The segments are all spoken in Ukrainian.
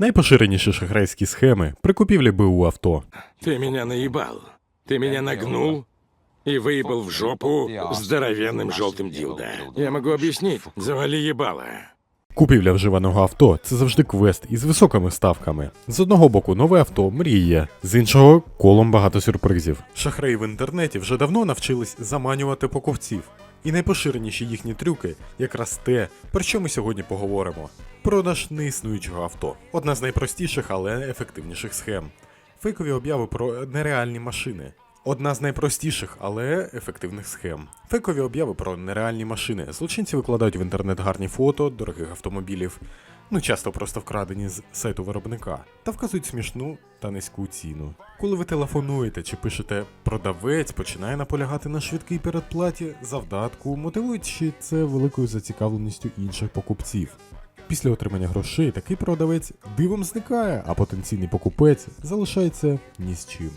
Найпоширеніші шахрайські схеми при купівлі БУ авто. Ты меня наебал. Ты меня нагнул и выебал в жопу здоровенным желтым дилдо. Я могу объяснить. Завали ебало. Купівля вживаного авто це завжди квест із високими ставками. З одного боку, нове авто мріє, з іншого колом багато сюрпризів. Шахраї в інтернеті вже давно навчились заманювати покупців. І найпоширеніші їхні трюки якраз те, про що ми сьогодні поговоримо: продаж неіснуючого авто. Одна з найпростіших, але ефективніших схем. Фейкові обяви про нереальні машини. Одна з найпростіших, але ефективних схем. Фейкові обяви про нереальні машини. Злочинці викладають в інтернет гарні фото дорогих автомобілів, ну часто просто вкрадені з сайту виробника, та вказують смішну та низьку ціну. Коли ви телефонуєте чи пишете продавець починає наполягати на швидкій передплаті завдатку, мотивуючи це великою зацікавленістю інших покупців. Після отримання грошей такий продавець дивом зникає, а потенційний покупець залишається ні з чим.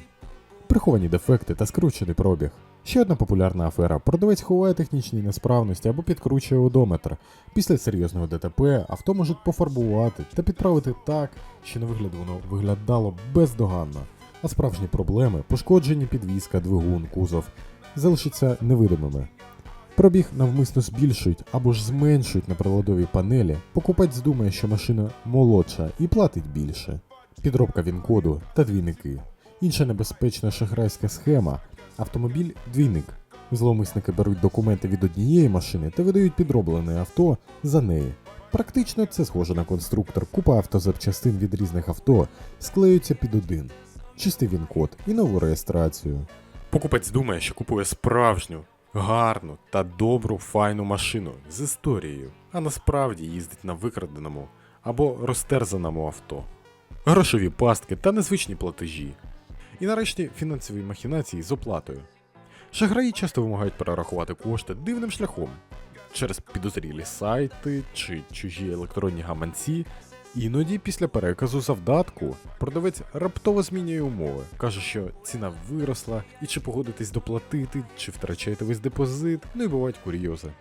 Приховані дефекти та скручений пробіг. Ще одна популярна афера. Продавець ховає технічні несправності або підкручує одометр. Після серйозного ДТП авто можуть пофарбувати та підправити так, що на вигляд воно виглядало бездоганно. А справжні проблеми, пошкоджені підвізка, двигун, кузов, залишаться невидимими. Пробіг навмисно збільшують або ж зменшують на приладовій панелі, покупець думає, що машина молодша і платить більше. Підробка він-коду та двійники. Інша небезпечна шахрайська схема автомобіль двійник. Зловмисники беруть документи від однієї машини та видають підроблене авто за неї. Практично це схоже на конструктор, купа автозапчастин від різних авто склеються під один. Чистий він-код і нову реєстрацію. Покупець думає, що купує справжню, гарну та добру файну машину з історією, а насправді їздить на викраденому або розтерзаному авто. Грошові пастки та незвичні платежі. І нарешті фінансові махінації з оплатою. Шахраї часто вимагають перерахувати кошти дивним шляхом через підозрілі сайти чи чужі електронні гаманці. Іноді після переказу завдатку продавець раптово змінює умови, каже, що ціна виросла, і чи погодитись доплатити, чи втрачаєте весь депозит, ну і бувають курйози.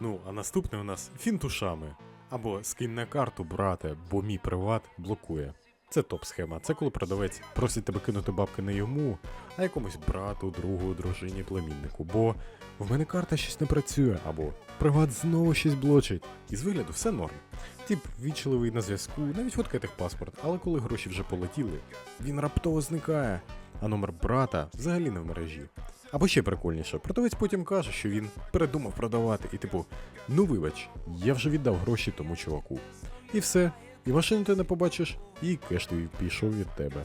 Ну, а наступне у нас фінтушами. Або скинь на карту, брате, бо мій приват блокує. Це топ-схема. Це коли продавець просить тебе кинути бабки не йому, а якомусь брату, другу, дружині, племіннику. Бо в мене карта щось не працює, або приват знову щось блочить. І з вигляду все норм. Тип вічливий на зв'язку, навіть фоткає техпаспорт, але коли гроші вже полетіли, він раптово зникає, а номер брата взагалі не в мережі. Або ще прикольніше, продавець потім каже, що він передумав продавати, і типу, ну вибач, я вже віддав гроші тому чуваку. І все, і машину ти не побачиш, і кеш твій пішов від тебе.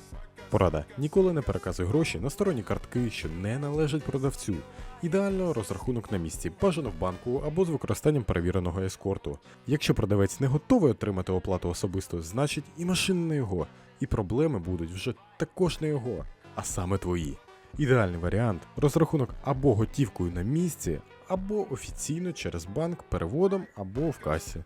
Порада: ніколи не переказуй гроші на сторонні картки, що не належать продавцю. Ідеально розрахунок на місці, бажано в банку або з використанням перевіреного ескорту. Якщо продавець не готовий отримати оплату особисто, значить і машина не його, і проблеми будуть вже також не його, а саме твої. Ідеальний варіант розрахунок або готівкою на місці, або офіційно через банк переводом або в касі.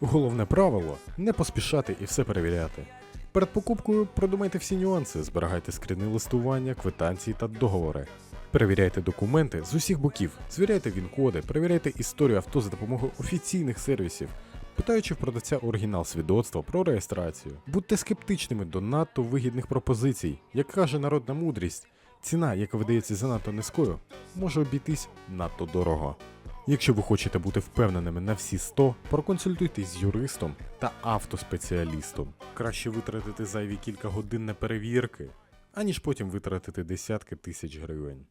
Головне правило не поспішати і все перевіряти. Перед покупкою продумайте всі нюанси, зберігайте скріни листування, квитанції та договори. Перевіряйте документи з усіх боків, звіряйте він-коди, перевіряйте історію авто за допомогою офіційних сервісів, питаючи в продавця оригінал свідоцтва про реєстрацію. Будьте скептичними до надто вигідних пропозицій. Як каже народна мудрість, ціна, яка видається занадто низькою, може обійтись надто дорого. Якщо ви хочете бути впевненими на всі 100, проконсультуйтесь з юристом та автоспеціалістом. Краще витратити зайві кілька годин на перевірки, аніж потім витратити десятки тисяч гривень.